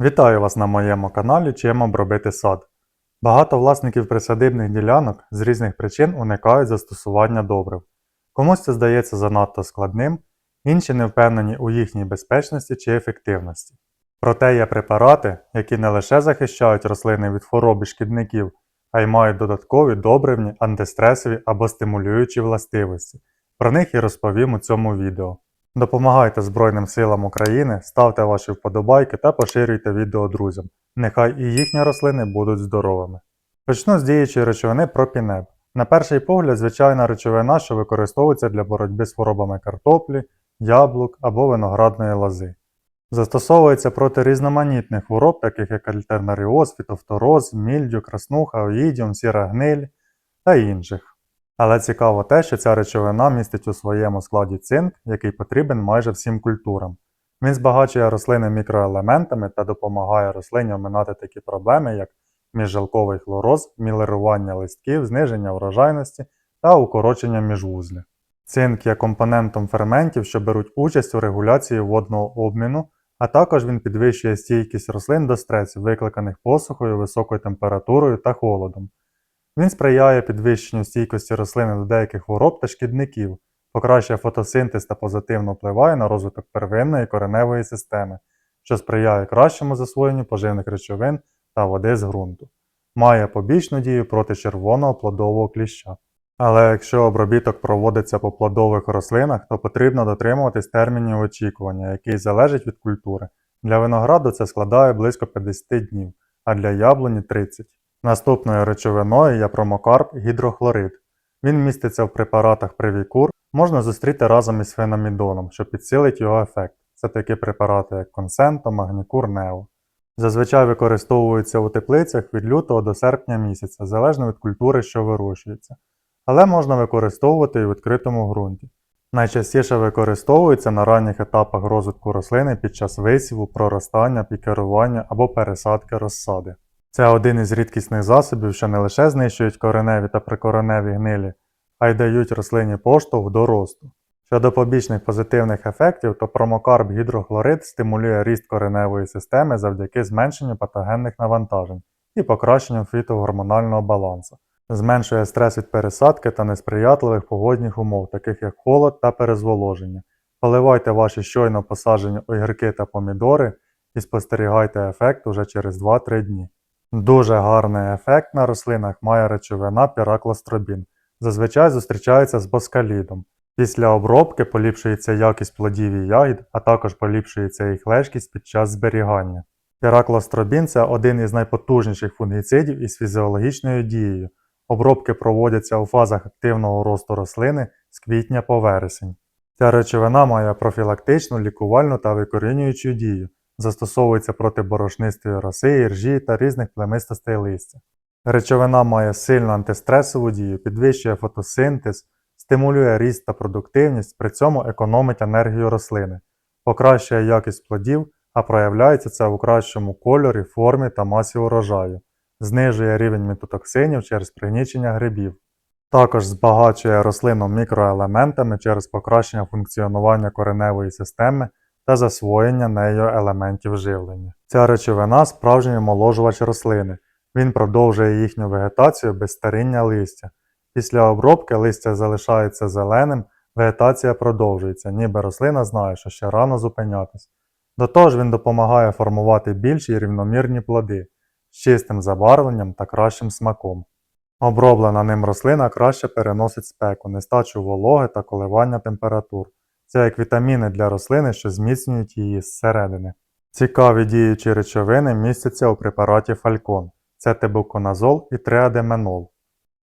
Вітаю вас на моєму каналі Чим обробити сад. Багато власників присадибних ділянок з різних причин уникають застосування добрив. Комусь це здається занадто складним, інші не впевнені у їхній безпечності чи ефективності. Проте є препарати, які не лише захищають рослини від хвороб і шкідників, а й мають додаткові добривні, антистресові або стимулюючі властивості. Про них і розповім у цьому відео. Допомагайте Збройним силам України, ставте ваші вподобайки та поширюйте відео друзям. Нехай і їхні рослини будуть здоровими. Почну з діючої речовини пропінеб. На перший погляд, звичайна речовина, що використовується для боротьби з хворобами картоплі, яблук або виноградної лози. Застосовується проти різноманітних хвороб, таких як альтернаріоз, фітофтороз, мільдю, краснуха, оїдіум, сіра гниль та інших. Але цікаво те, що ця речовина містить у своєму складі цинк, який потрібен майже всім культурам. Він збагачує рослини мікроелементами та допомагає рослині оминати такі проблеми, як міжжелковий хлороз, мілерування листків, зниження врожайності та укорочення міжвузля. Цинк є компонентом ферментів, що беруть участь у регуляції водного обміну, а також він підвищує стійкість рослин до стресів, викликаних посухою, високою температурою та холодом. Він сприяє підвищенню стійкості рослини до деяких хвороб та шкідників, покращує фотосинтез та позитивно впливає на розвиток первинної кореневої системи, що сприяє кращому засвоєнню поживних речовин та води з ґрунту. Має побічну дію проти червоного плодового кліща. Але якщо обробіток проводиться по плодових рослинах, то потрібно дотримуватись термінів очікування, який залежить від культури. Для винограду це складає близько 50 днів, а для яблуні 30. Наступною речовиною є промокарп гідрохлорид. Він міститься в препаратах Привікур, можна зустріти разом із феномідоном, що підсилить його ефект. Це такі препарати, як Консенто, Магнікур, Нео. Зазвичай використовуються у теплицях від лютого до серпня місяця, залежно від культури, що вирощується. Але можна використовувати і в відкритому ґрунті. Найчастіше використовується на ранніх етапах розвитку рослини під час висіву, проростання, пікерування або пересадки розсади. Це один із рідкісних засобів, що не лише знищують кореневі та прикореневі гнилі, а й дають рослині поштовх до росту. Щодо побічних позитивних ефектів, то промокарб гідрохлорид стимулює ріст кореневої системи завдяки зменшенню патогенних навантажень і покращенню фітогормонального балансу, зменшує стрес від пересадки та несприятливих погодних умов, таких як холод та перезволоження. Поливайте ваші щойно посаджені огірки та помідори і спостерігайте ефект уже через 2-3 дні. Дуже гарний ефект на рослинах має речовина піраклостробін. Зазвичай зустрічається з боскалідом. Після обробки поліпшується якість плодів і ягід, а також поліпшується їх лежкість під час зберігання. Піраклостробін це один із найпотужніших фунгіцидів із фізіологічною дією. Обробки проводяться у фазах активного росту рослини з квітня по вересень. Ця речовина має профілактичну, лікувальну та викорінюючу дію застосовується проти борошнистої роси, іржі та різних племистостей листя. Речовина має сильну антистресову дію, підвищує фотосинтез, стимулює ріст та продуктивність, при цьому економить енергію рослини, покращує якість плодів, а проявляється це у кращому кольорі, формі та масі урожаю, знижує рівень мітотоксинів через пригнічення грибів. Також збагачує рослину мікроелементами через покращення функціонування кореневої системи та засвоєння нею елементів живлення. Ця речовина справжній омоложувач рослини. Він продовжує їхню вегетацію без старіння листя. Після обробки листя залишається зеленим, вегетація продовжується, ніби рослина знає, що ще рано зупинятись. До того ж він допомагає формувати більші і рівномірні плоди з чистим забарвленням та кращим смаком. Оброблена ним рослина краще переносить спеку, нестачу вологи та коливання температур. Це як вітаміни для рослини, що зміцнюють її зсередини. Цікаві діючі речовини містяться у препараті Фалькон. Це тебуконазол і триадеменол.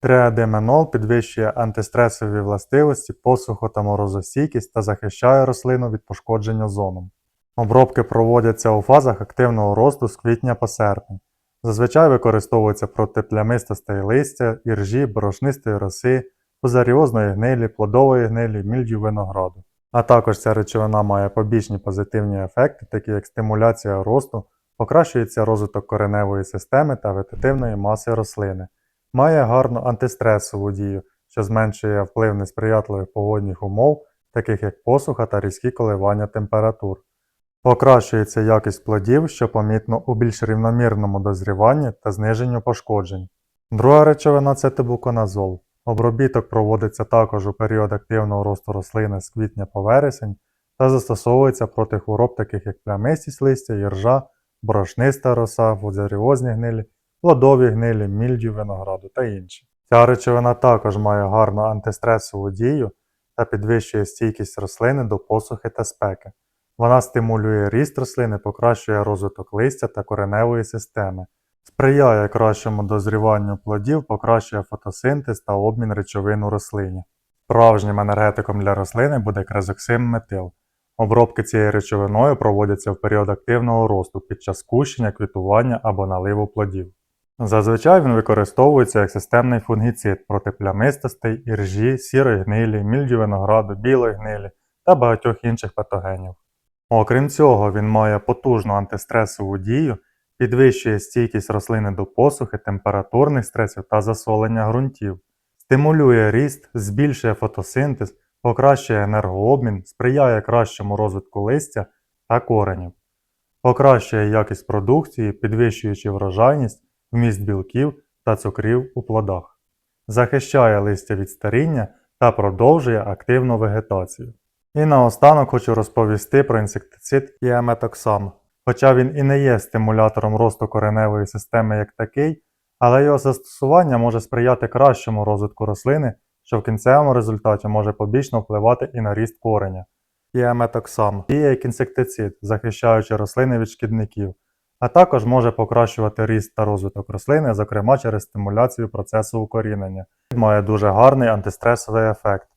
Триадеменол підвищує антистресові властивості, посуху та морозостійкість та захищає рослину від пошкодження зоном. Обробки проводяться у фазах активного росту з квітня по серпень. Зазвичай використовуються проти плямистостей листя, іржі, борошнистої роси, фузаріозної гнилі, плодової гнилі, мільдю винограду. А також ця речовина має побічні позитивні ефекти, такі як стимуляція росту, покращується розвиток кореневої системи та вегетативної маси рослини, має гарну антистресову дію, що зменшує вплив несприятливих погодних умов, таких як посуха та різкі коливання температур. Покращується якість плодів, що помітно у більш рівномірному дозріванні та зниженню пошкоджень. Друга речовина це тебуконазол. Обробіток проводиться також у період активного росту рослини з квітня по вересень та застосовується проти хвороб, таких як плямистість листя, іржа, борошниста роса, фузаріозні гнилі, плодові гнилі, мільдю винограду та інші. Ця речовина також має гарну антистресову дію та підвищує стійкість рослини до посухи та спеки. Вона стимулює ріст рослини, покращує розвиток листя та кореневої системи, сприяє кращому дозріванню плодів, покращує фотосинтез та обмін речовин у рослині. Справжнім енергетиком для рослини буде крезоксим метил. Обробки цією речовиною проводяться в період активного росту під час кущення, квітування або наливу плодів. Зазвичай він використовується як системний фунгіцид проти плямистостей, іржі, сірої гнилі, мільдю винограду, білої гнилі та багатьох інших патогенів. Окрім цього, він має потужну антистресову дію, підвищує стійкість рослини до посухи, температурних стресів та засолення ґрунтів, стимулює ріст, збільшує фотосинтез, покращує енергообмін, сприяє кращому розвитку листя та коренів, покращує якість продукції, підвищуючи врожайність, вміст білків та цукрів у плодах, захищає листя від старіння та продовжує активну вегетацію. І наостанок хочу розповісти про інсектицид Єметоксам. Хоча він і не є стимулятором росту кореневої системи як такий, але його застосування може сприяти кращому розвитку рослини, що в кінцевому результаті може побічно впливати і на ріст кореня. Єметоксам діє як інсектицид, захищаючи рослини від шкідників, а також може покращувати ріст та розвиток рослини, зокрема через стимуляцію процесу укорінення. Він має дуже гарний антистресовий ефект.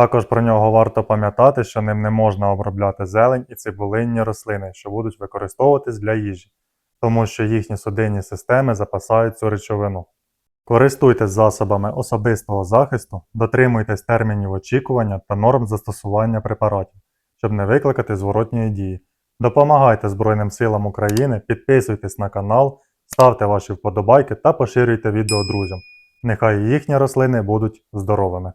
Також про нього варто пам'ятати, що ним не можна обробляти зелень і цибулинні рослини, що будуть використовуватись для їжі, тому що їхні судинні системи запасають цю речовину. Користуйтесь засобами особистого захисту, дотримуйтесь термінів очікування та норм застосування препаратів, щоб не викликати зворотньої дії. Допомагайте Збройним силам України, підписуйтесь на канал, ставте ваші вподобайки та поширюйте відео друзям. Нехай їхні рослини будуть здоровими.